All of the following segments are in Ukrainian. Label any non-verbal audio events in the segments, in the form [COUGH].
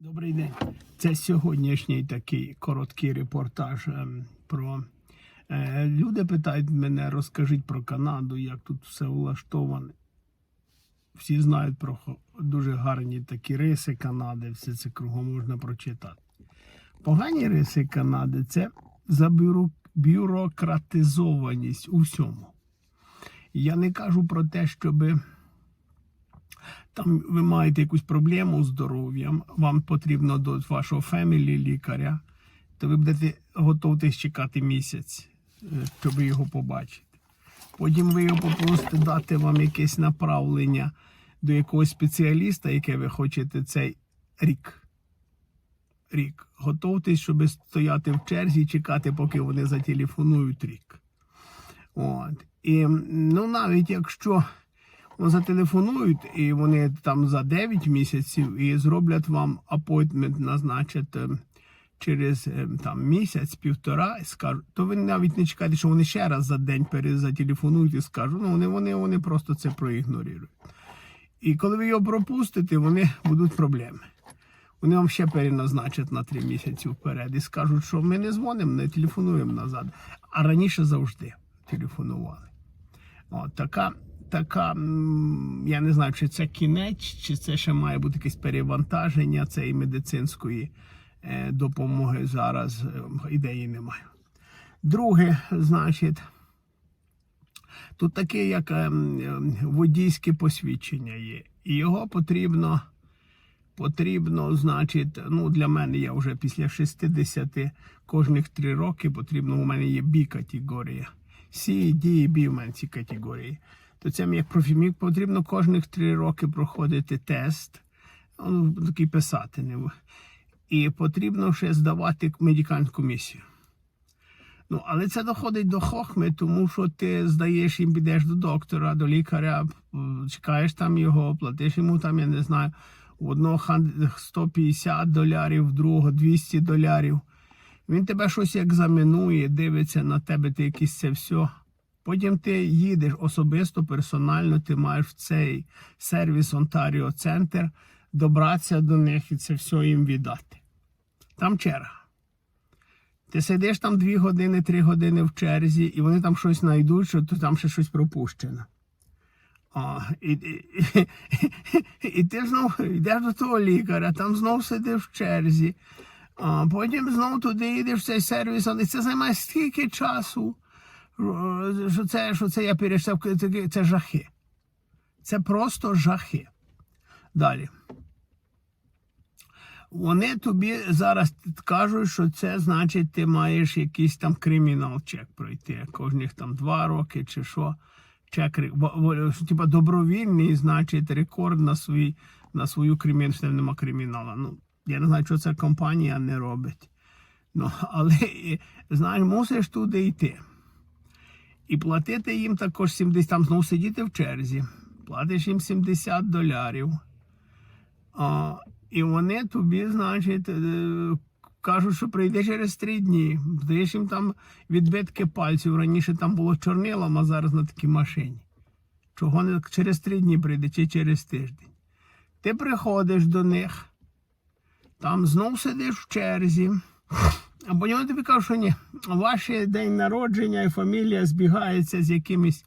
Добрий день. Це сьогоднішній такий короткий репортаж ем, про. Е, люди питають мене, розкажіть про Канаду, як тут все влаштоване. Всі знають про дуже гарні такі риси Канади, все це кругом можна прочитати. Погані риси Канади це забюро- бюрократизованість у всьому. Я не кажу про те, щоби там ви маєте якусь проблему з здоров'ям, вам потрібно до вашого фемілі лікаря, то ви будете готовтесь чекати місяць, е, щоб його побачити. Потім ви його попросите дати вам якесь направлення до якогось спеціаліста, яке ви хочете цей рік. Рік. Готовтесь, щоб стояти в черзі і чекати, поки вони зателефонують рік. От. І ну навіть якщо зателефонують, і вони там за 9 місяців і зроблять вам апойтмент, назначать е, через е, там місяць, півтора, і скажуть, то ви навіть не чекаєте, що вони ще раз за день перезателефонують і скажуть, ну вони, вони, вони просто це проігнорують. І коли ви його пропустите, вони будуть проблеми. Вони вам ще переназначать на три місяці вперед і скажуть, що ми не дзвонимо, не телефонуємо назад. А раніше завжди телефонували. От, така, така, я не знаю, чи це кінець, чи це ще має бути якесь перевантаження цієї медицинської е, допомоги. Зараз е, ідеї немає. Друге, значить, тут таке, як ем, ем, водійське посвідчення є. І його потрібно, потрібно, значить, ну для мене я вже після 60 кожних 3 роки потрібно, у мене є B-категорія. C, D і B в мене ці категорії. То мені як профімік потрібно кожних 3 роки проходити тест, ну, такий писати. Не і потрібно ще здавати медикальну комісію. Ну, але це доходить до хохми, тому що ти здаєш їм, підеш до доктора, до лікаря, чекаєш там його, платиш йому там, я не знаю, у одного 150 долярів, в другого 200 долярів. Він тебе щось екзаменує, дивиться на тебе, ти якийсь це все. Потім ти їдеш особисто, персонально, ти маєш в цей сервіс Онтаріо Центр добратися до них і це все їм віддати. Там черга. Ти сидиш там дві години, три години в черзі, і вони там щось знайдуть, що там ще щось пропущено. А, і, і, і, ти знов йдеш до того лікаря, там знов сидиш в черзі, а потім знов туди йдеш в цей сервіс, і це займає стільки часу, що- що це, що це я перейшов, це, жахи. Це просто жахи. Далі. Вони тобі зараз кажуть, що це значить, ти маєш якийсь там кримінал чек пройти. Кожних там два роки чи що. Чек типа добровільний, значить, рекорд на свій, на свою кримінал, що нема кримінала. Ну, я не знаю, що ця компанія не робить. Ну, але знаєш, мусиш туди йти. І платити їм також 70, там знову сидіти в черзі. Платиш їм 70 долярів. А, і вони тобі, значить, е, кажуть, що прийде через три дні. Даєш їм там відбитки пальців. Раніше там було чорнилом, а зараз на такій машині. Чого не через три дні прийде чи через тиждень. Ти приходиш до них, там знов сидиш в черзі. А я тобі кажу, що ні, ваш день народження і фамілія збігається з якимось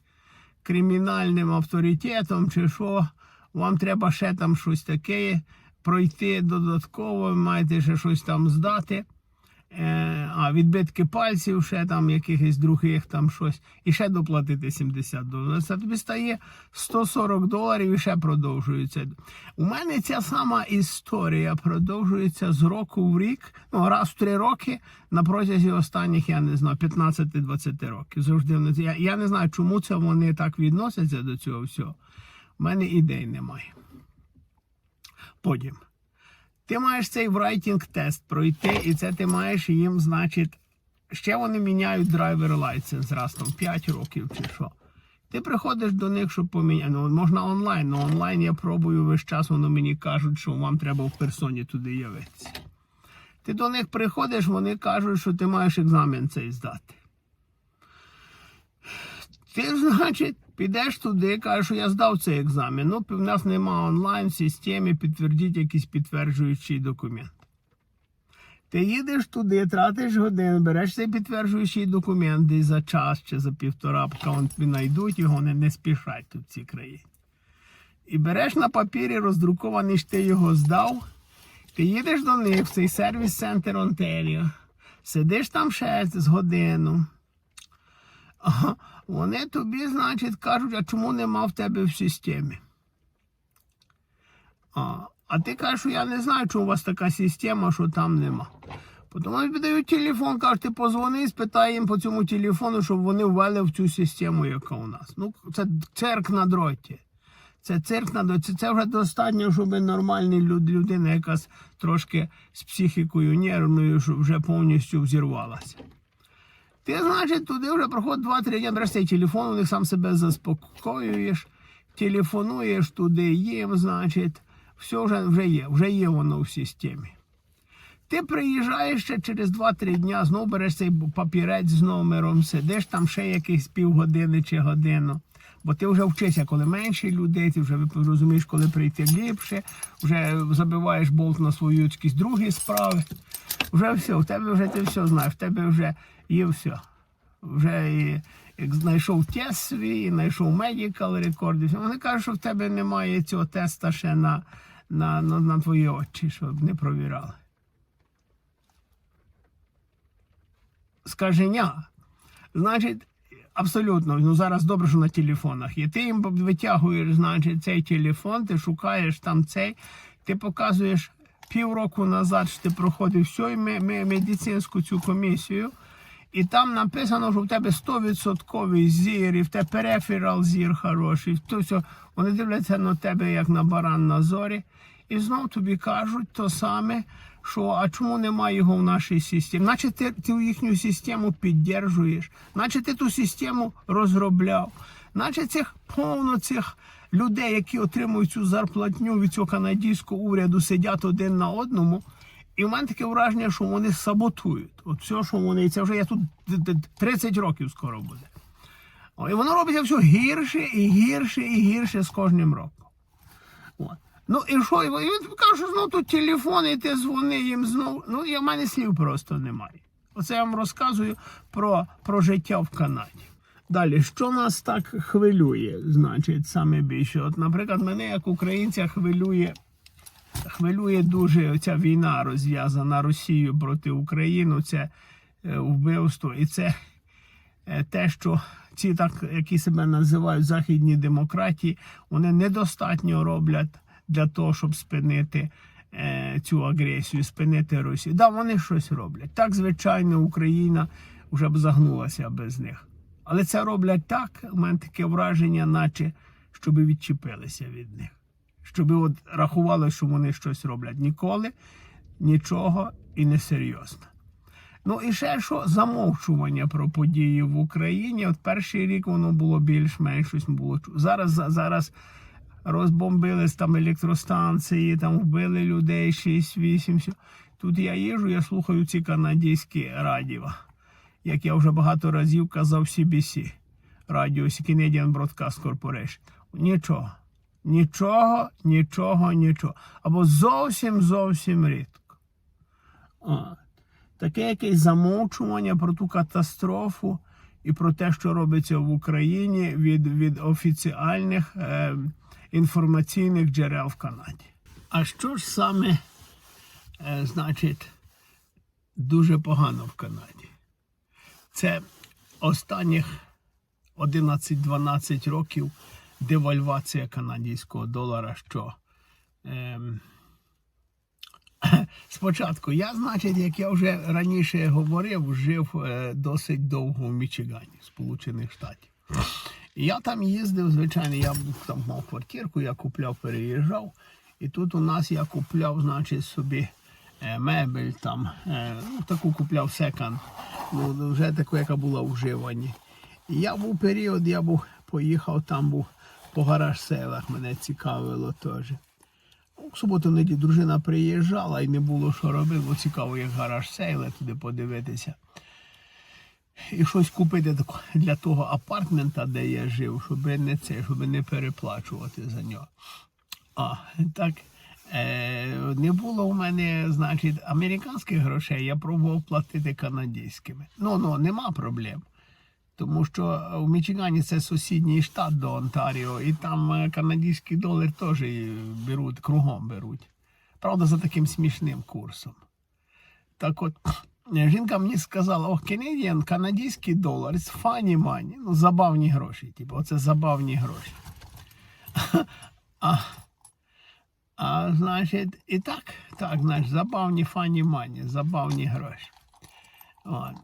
кримінальним авторитетом, чи що, вам треба ще там щось таке пройти додатково, маєте ще щось там здати. Е, а відбитки пальців, ще там якихось других там щось, і ще доплатити 70 доларів. Це тобі стає 140 доларів і ще продовжується. У мене ця сама історія продовжується з року в рік, ну раз в три роки на протязі останніх, я не знаю, 15-20 років. Завжди я, я не знаю, чому це вони так відносяться до цього всього. У мене ідей немає. Потім. Ти маєш цей врайтінг тест пройти, і це ти маєш їм, значить, ще вони міняють драйвер лайсенс раз там 5 років чи що. Ти приходиш до них, щоб поміняти. Ну, можна онлайн, але онлайн я пробую весь час, воно мені кажуть, що вам треба в персоні туди явитися. Ти до них приходиш, вони кажуть, що ти маєш екзамен цей здати. Ти, значить, Підеш туди, кажеш, що я здав цей екзамен. Ну, в нас нема онлайн в системі, підтвердіть якийсь підтверджуючий документ. Ти їдеш туди, тратиш годину, береш цей підтверджуючий документ десь за час чи за півтора, поки вони знайдуть його, не, не спішать тут в цій країні. І береш на папірі роздрукований, що ти його здав. Ти їдеш до них в цей сервіс-центр Онтаріо, сидиш там ще з годину. Вони тобі, значить, кажуть, а чому нема в тебе в системі? А, а ти кажеш, що я не знаю, чому у вас така система, що там нема. Потім вони дають телефон, кажуть, ти позвони, спитай їм по цьому телефону, щоб вони ввели в цю систему, яка у нас. Ну, це цирк на дроті. Це цирк на дроті. Це вже достатньо, щоб нормальна люд- людина, якась трошки з психікою нервною, вже повністю взірвалася. Ти, значить, туди вже проходить 2-3 дні, береш телефон, у них сам себе заспокоюєш, телефонуєш туди їм, значить, все вже, вже є, вже є воно в системі. Ти приїжджаєш ще через 2-3 дня, знову береш цей папірець з номером, сидиш там ще якісь півгодини чи годину. Бо ти вже вчишся, коли менше людей, ти вже розумієш, коли прийти ліпше, вже забиваєш болт на свою якісь другі справи. Вже все, в тебе вже ти все знаєш, в тебе вже є все. Вже і, як знайшов тест свій, знайшов медикал рекорди. Вони кажуть, що в тебе немає цього теста ще на, на, на, на твої очі, щоб не провіряли. скаженя. Значить, абсолютно, ну зараз добре, що на телефонах є. Ти їм витягуєш, значить, цей телефон, ти шукаєш там цей, ти показуєш півроку назад, що ти проходив всю ме- ме- медицинську цю комісію. І там написано, що в тебе 100% зір, і в тебе переферал зір хороший. То все, вони дивляться на тебе як на баран на зорі. І знов тобі кажуть то саме, що а чому немає його в нашій системі? Наче ти, ти їхню систему піддержуєш, наче ти ту систему розробляв, наче цих повно цих людей, які отримують цю зарплатню від цього канадського уряду, сидять один на одному. І в мене таке враження, що вони саботують. От все, що вони, це вже я тут д- д- 30 років скоро буде. І воно робиться все гірше і гірше і гірше з кожним роком. От. Ну і що? І він каже, що знов тут телефон, і ти дзвони їм знов. Ну, і в мене слів просто немає. Оце я вам розказую про, про життя в Канаді. Далі, що нас так хвилює, значить, саме більше? От, наприклад, мене як українця хвилює хвилює дуже ця війна розв'язана Росією проти України, це е, вбивство. І це е, те, що ці так, які себе називають західні демократії, вони недостатньо роблять для того, щоб спинити е, цю агресію, спинити Росію. Да, вони щось роблять. Так, звичайно, Україна вже б загнулася без них. Але це роблять так, у мене таке враження, наче щоб відчепилися від них щоб от рахували, що вони щось роблять. Ніколи нічого і не серйозно. Ну і ще що замовчування про події в Україні. От перший рік воно було більш-менш щось було. Зараз за- зараз розбомбили там електростанції, там вбили людей 6-8. Тут я їжу, я слухаю ці канадські радіо, як я вже багато разів казав CBC, радіо Canadian Broadcast Corporation. Нічого. Нічого, нічого, нічого. Або зовсім зовсім рідко. От. Таке якесь замовчування про ту катастрофу і про те, що робиться в Україні від, від офіціальних е, інформаційних джерел в Канаді. А що ж саме, е, значить, дуже погано в Канаді? Це останніх 11-12 років девальвація канадського долара, що ем, [CLEARS THROAT] спочатку я, значить, як я вже раніше говорив, жив е, досить довго в Мічигані, Сполучених Штатів. Я там їздив, звичайно, я там мав квартирку, я купляв, переїжджав. І тут у нас я купляв, значить, собі е, мебель там, е, ну, таку купляв секонд, ну, вже таку, яка була в вживанні. І я був період, я був поїхав, там був по гараж селах, мене цікавило теж. В суботу неділю дружина приїжджала і не було що робити, бо цікаво, як гараж сейли туди подивитися. і щось купити для того апартмента, де я жив, щоб не це, щоб не переплачувати за нього. А, так. Е, не було у мене, значить, американських грошей, я пробував платити канадськими. Ну, ну, нема проблем. Тому що в Мічигані це сусідній штат до Онтаріо, і там е, канадський долар теж беруть, кругом беруть. Правда, за таким смішним курсом. Так от, [CLEARS THROAT] жінка мені сказала, о, Canadian, канадський долар, it's funny money. Ну, забавні гроші. Типу, оце забавні гроші. [LAUGHS] А, а значить, і так, так, значить, забавні фані мані, забавні гроші. От.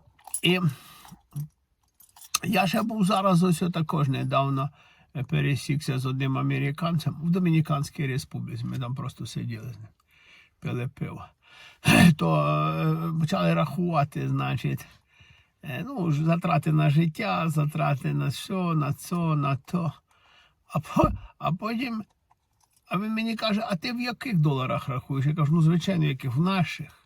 І я ще був зараз ось також недавно е, пересікся з одним американцем в Домініканській Республіці. Ми там просто сиділи з ним, пили пиво. [CLEARS THROAT] То е, почали рахувати, значить, е, ну, затрати на життя, затрати на все, на це, на то. А, по, а потім, а він мені каже, а ти в яких доларах рахуєш? Я кажу, ну, звичайно, яких в наших в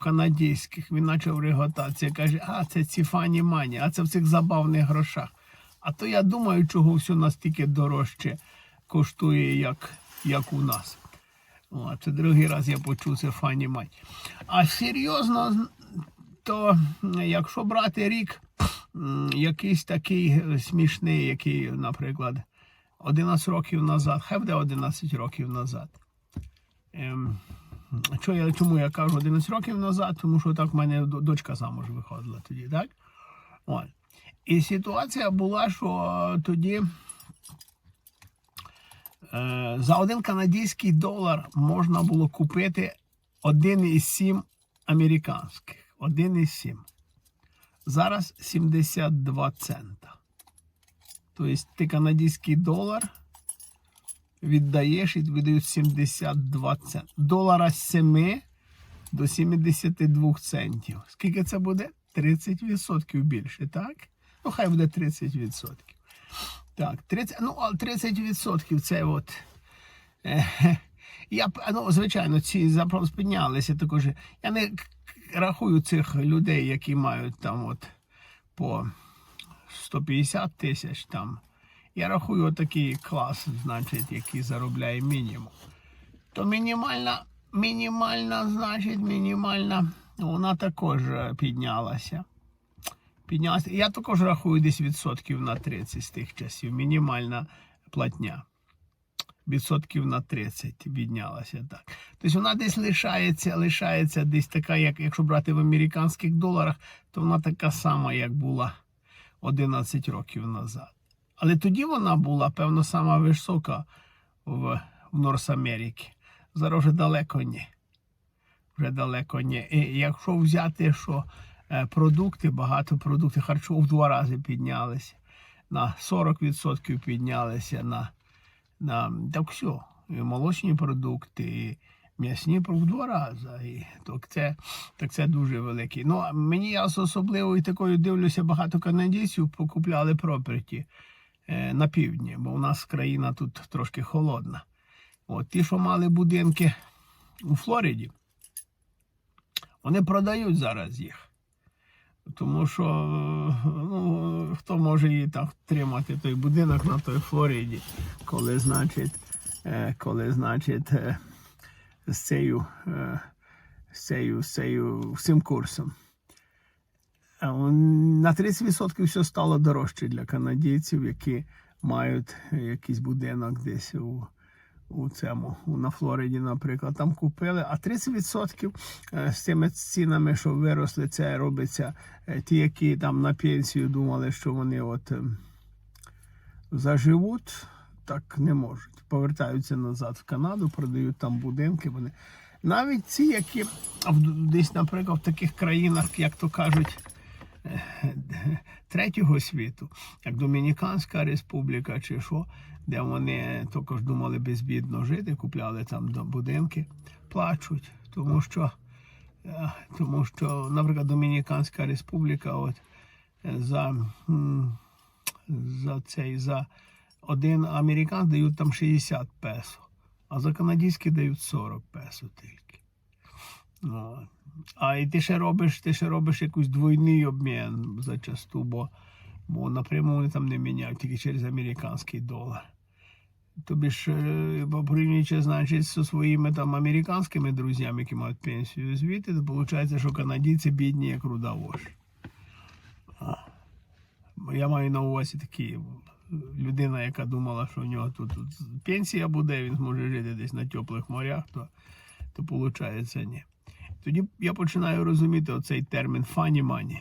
канадських. Він почав реготатися. Каже, а це ці фані мані, а це в цих забавних грошах. А то я думаю, чого все настільки дорожче коштує, як, як у нас. О, це другий раз я почув це фані мані. А серйозно, то якщо брати рік, якийсь такий смішний, який, наприклад, 11 років назад, хай буде 11 років назад. Ем, що я, чому я кажу 11 років назад? Тому що так в мене дочка замуж виходила тоді, так? От. І ситуація була, що тоді е, за один канадський долар можна було купити 1,7 американських. 1,7. Зараз 72 цента. Тобто ти канадський долар віддаєш і тобі дають 72 центи. Долара з 7 до 72 центів. Скільки це буде? 30% більше, так? Ну, хай буде 30%. Так, 30, ну, а 30% це от. Я, ну, звичайно, ці запрос піднялися також. Я не рахую цих людей, які мають там от по 150 тисяч там. Я рахую отакий клас, значить, який заробляє мінімум. То мінімальна, мінімальна, значить, мінімальна, вона також е, піднялася. Піднялася. Я також рахую десь відсотків на 30 з тих часів. Мінімальна платня. Відсотків на 30 піднялася так. Тобто вона десь лишається, лишається десь така, як якщо брати в американських доларах, то вона така сама, як була 11 років назад. Але тоді вона була, певно, сама висока в, в Норс Америці. Зараз вже далеко ні. Вже далеко ні. І якщо взяти, що е, продукти, багато продуктів харчових в два рази піднялися, на 40% піднялися на, на так все. І молочні продукти, і м'ясні в два рази. І, так, це, так це дуже великий. Ну, мені я особливо і такою дивлюся, багато канадійців покупляли проперті на півдні, бо у нас країна тут трошки холодна. От ті, що мали будинки у Флориді, вони продають зараз їх. Тому що ну, хто може її так тримати той будинок на той Флориді, коли, значить, е, коли, значить, е, з цією, е, з цією, з цією, цим курсом. Он- На 30% все стало дорожче для канадійців, які мають якийсь будинок десь у, у цьому, на Флориді, наприклад. Там купили, а 30% е, з цими цінами, що виросли, це робиться е, ті, які там на пенсію думали, що вони от ем, заживуть, так не можуть. Повертаються назад в Канаду, продають там будинки. Вони навіть ці, які десь, наприклад, в таких країнах, як то кажуть, е, третього світу, як Домініканська Республіка чи що, де вони також думали безбідно жити, купляли там будинки, плачуть, тому що, е, тому що, наприклад, Домініканська Республіка, от е, за, за цей за один американець дають там 60 песо, а за канадський дають 40 песо тільки. Ну, а і ти ще робиш, ти ще робиш якийсь двойний обмін зачасту, бо, бо напряму вони там не міняють, тільки через американський долар. Тобі ж е, порівнюючи, значить, зі своїми там американськими друзями, які мають пенсію звідти, то виходить, що канадійці бідні, як руда. Я маю на увазі такі людина, яка думала, що у нього тут, тут пенсія буде, він зможе жити десь на теплих морях, то, то виходить ні. Тоді я починаю розуміти оцей термін funny money.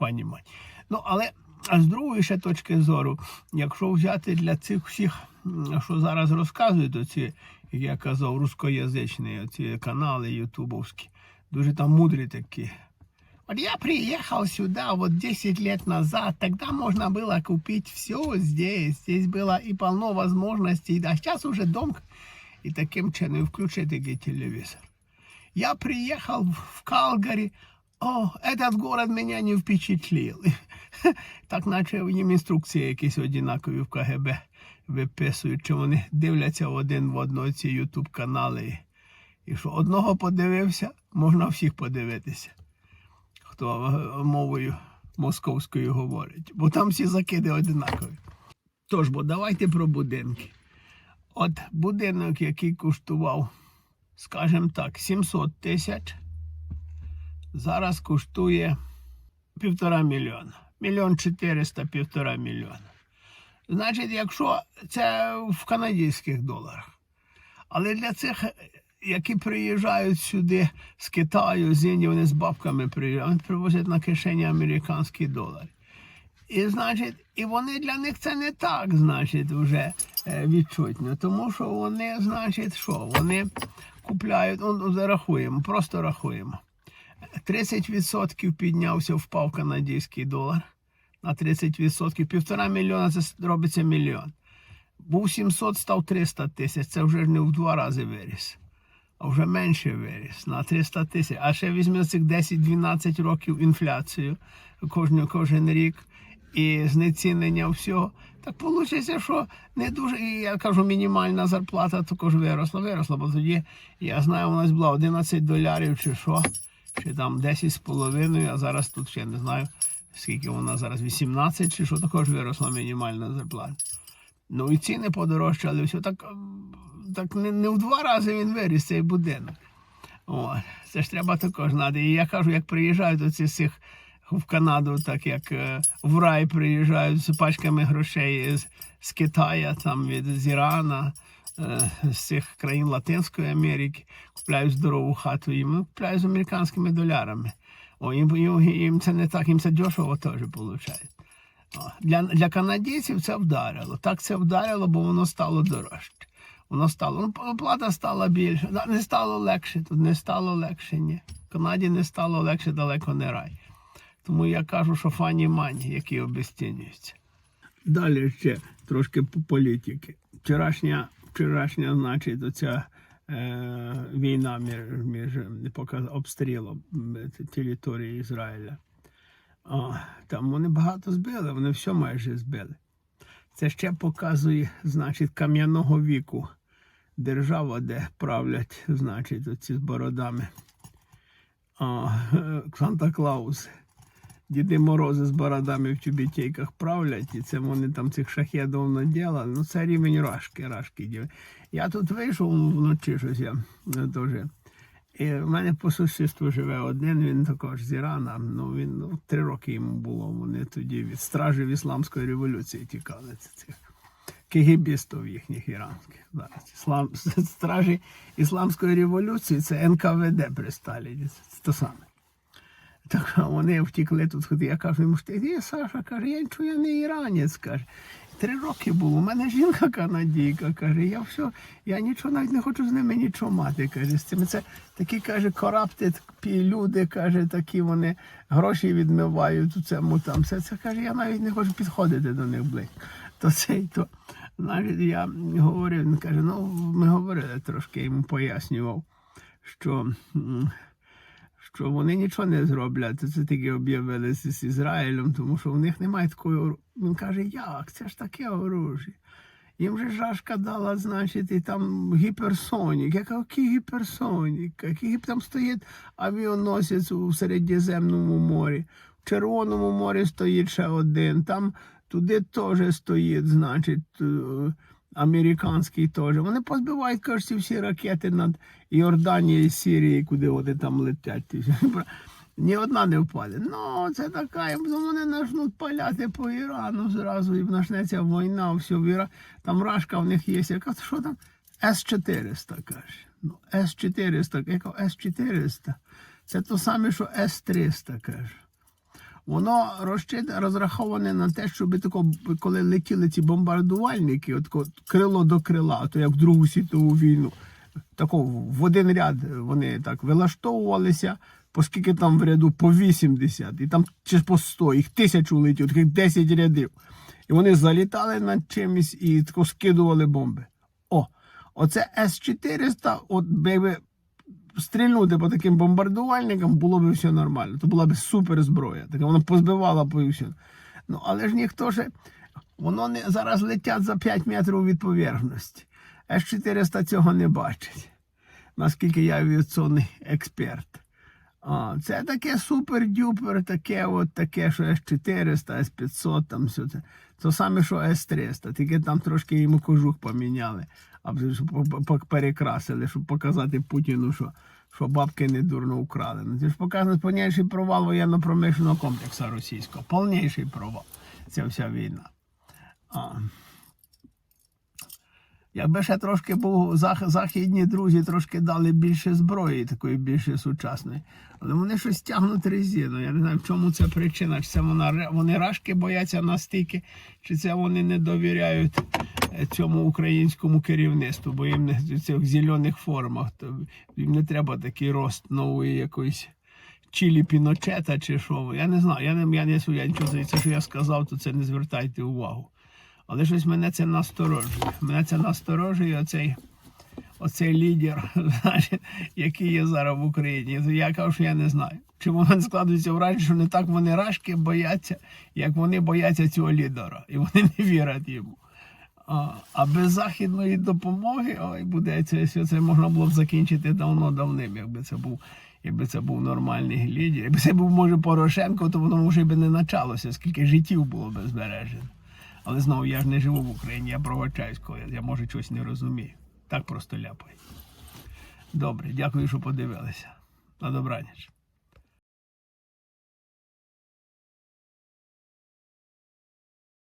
Funny money. Ну, але а з другої ще точки зору, якщо взяти для цих всіх, що зараз розказують, оці, як я казав, рускоязичні оці канали ютубовські, дуже там мудрі такі. Вот я приехал сюда вот 10 лет назад, тогда можно было купить все здесь. Здесь было и полно возможностей. А сейчас уже дом и таким чином включить такой телевизор. Я приехал в Калгари. О, этот город меня не впечатлил. [LAUGHS] Так наче їм інструкції якісь однакові в КГБ виписують, чи вони дивляться один в одного ці ютуб канали. І що одного подивився, можна всіх подивитися хто е, мовою московською говорить, бо там всі закиди одинакові. Тож, бо давайте про будинки. От будинок, який коштував, скажімо так, 700 тисяч, зараз коштує півтора мільйона. Мільйон чотириста, півтора мільйона. Значить, якщо це в канадських доларах. Але для цих, які приїжджають сюди з Китаю, з Індії, вони з бабками приїжджають, вони привозять на кишені американський долар. І значить, і вони для них це не так, значить, вже е, відчутно. Тому що вони, значить, що? Вони купляють, рахуємо, просто рахуємо. 30% піднявся, впав канадський долар на 30%. Півтора мільйона це робиться мільйон. Був 700, став 300 тисяч. Це вже не в два рази виріс, а вже менше виріс на 300 тисяч. А ще візьме цих 10-12 років інфляцію кожен, кожен рік і знецінення всього. Так вийшло, що не дуже. І я кажу, мінімальна зарплата також виросла, виросла, бо тоді я знаю, у нас була 11 долярів чи що, чи там 10 з половиною, а зараз тут ще не знаю, скільки вона зараз 18 чи що також виросла мінімальна зарплата. Ну і ціни подорожчали, все так, так не, не в два рази він виріс цей будинок. О, це ж треба також знати. І я кажу, як приїжджають оці з цих в Канаду, так як е, в рай приїжджають з пачками грошей з, з Китаю, там від з Ірана, е, з цих країн Латинської Америки, купляють здорову хату, їм купляють з американськими долярами. О, їм, їм, їм це не так, їм це дешево теж виходить. Для, для канадійців це вдарило. Так це вдарило, бо воно стало дорожче. Воно стало, ну, плата стала більше. Не стало легше, тут не стало легше, ні. В Канаді не стало легше, далеко не рай. Тому я кажу, що фані мані, які обесцінюються. Далі ще трошки по політики. Вчорашня, вчорашня значить, оця е, війна між, між показ, обстрілом території Ізраїля. О, там вони багато збили, вони все майже збили. Це ще показує, значить, кам'яного віку держава, де правлять, значить, оці з бородами. О, [LAUGHS] Санта Клаус. Діди Морози з бородами в тюбітейках правлять, і це вони там цих шахедів наділи. Ну, це рівень рашки, рашки. діли. Я тут вийшов вночі щось я дуже. І в мене по сусідству живе один, він також з Ірана. Ну він ну, три роки йому було. Вони тоді від стражів Ісламської революції тікали. Це цих кегібістів їхніх іранських. Зараз Іслам, [LAUGHS] стражі Ісламської революції це НКВД при Сталіні. Це те саме. Так вони втікли тут. Я кажу, йому, ти де, Саша, каже, я нічого, я не іранець, каже. Три роки було. У мене жінка канадійка, каже, я все, я нічого навіть не хочу з ними нічого мати. Каже, з цими це такі каже, corrupted люди, каже, такі вони гроші відмивають у цьому там. Все це каже, я навіть не хочу підходити до них близько. То цей, то навіть я говорив, він каже, ну ми говорили трошки, йому пояснював, що. Що вони нічого не зроблять. Це тільки об'явили з, Ізраїлем, тому що в них немає такої. ору- Він каже, як? Це ж таке оружие. Їм же жашка дала, значить, і там гіперсонік. Я кажу, який гіперсонік? Який там стоїть авіаносець у Середземному морі. В Червоному морі стоїть ще один. Там туди теж стоїть, значить, е, американський теж. Вони позбивають, кажуть, всі ракети над Йорданією і Сірією, куди вони там летять. [LAUGHS] Ні одна не впаде. Ну, це така, вони почнуть паляти по Ірану зразу, і почнеться війна, все, в Іра... там рашка в них є. Яка, що там? С-400, каже. Ну, С-400, яка С-400? Це то саме, що С-300, каже. Воно розраховане на те, щоб тако, коли летіли ці бомбардувальники, от крило до крила, то як в Другу світову війну, тако в один ряд вони так вилаштовувалися, оскільки там в ряду по 80, і там чи по 100, їх тисячу летів, таких 10 рядів. І вони залітали над чимось і тако скидували бомби. О, оце С-400, от якби стрільнути по таким бомбардувальникам було б все нормально. То була б супер зброя. Така вона позбивала по всьому. Ну, але ж ніхто ще. Воно не зараз летять за 5 метрів від поверхності. С-400 цього не бачить. Наскільки я авіаційний експерт. А, це таке супер-дюпер, таке, от таке, що С-400, С-500, там все це. Це саме, що С-300, тільки там трошки йому кожух поміняли, а перекрасили, щоб показати Путіну, що, що бабки не дурно украли. Ну, Це ж показано повніший провал воєнно-промишленого комплексу російського. Повніший провал. Ця вся війна. А. Якби ще трошки був зах- західні друзі трошки дали більше зброї, такої більше сучасної. Але вони щось тягнуть резину. Я не знаю, в чому це причина. Чи це вона, вони рашки бояться настільки, чи це вони не довіряють цьому українському керівництву, бо їм не в цих зелених формах. То їм не треба такий рост нової якоїсь. Чілі Піночета чи що. Я не знаю. Я не я не я нічого за це, що я сказав, то це не звертайте увагу. Але щось мене це насторожує. Мене це насторожує оцей, оцей лідер, [LAUGHS] значить, який є зараз в Україні. Я кажу, що я не знаю. Чому в мене складується враження, що не так вони рашки бояться, як вони бояться цього лідера. І вони [LAUGHS] не вірять йому. А, без західної допомоги, ой, буде це, це можна було б закінчити давно-давним, якби це був. Якби це був нормальний лідер, якби це був, може, Порошенко, то воно може би не почалося, скільки життів було би збережено. Але знову я ж не живу в Україні, я пробачаюсь, коли я може щось не розумію. Так просто ляпаю. Добре, дякую, що подивилися. На добраніч.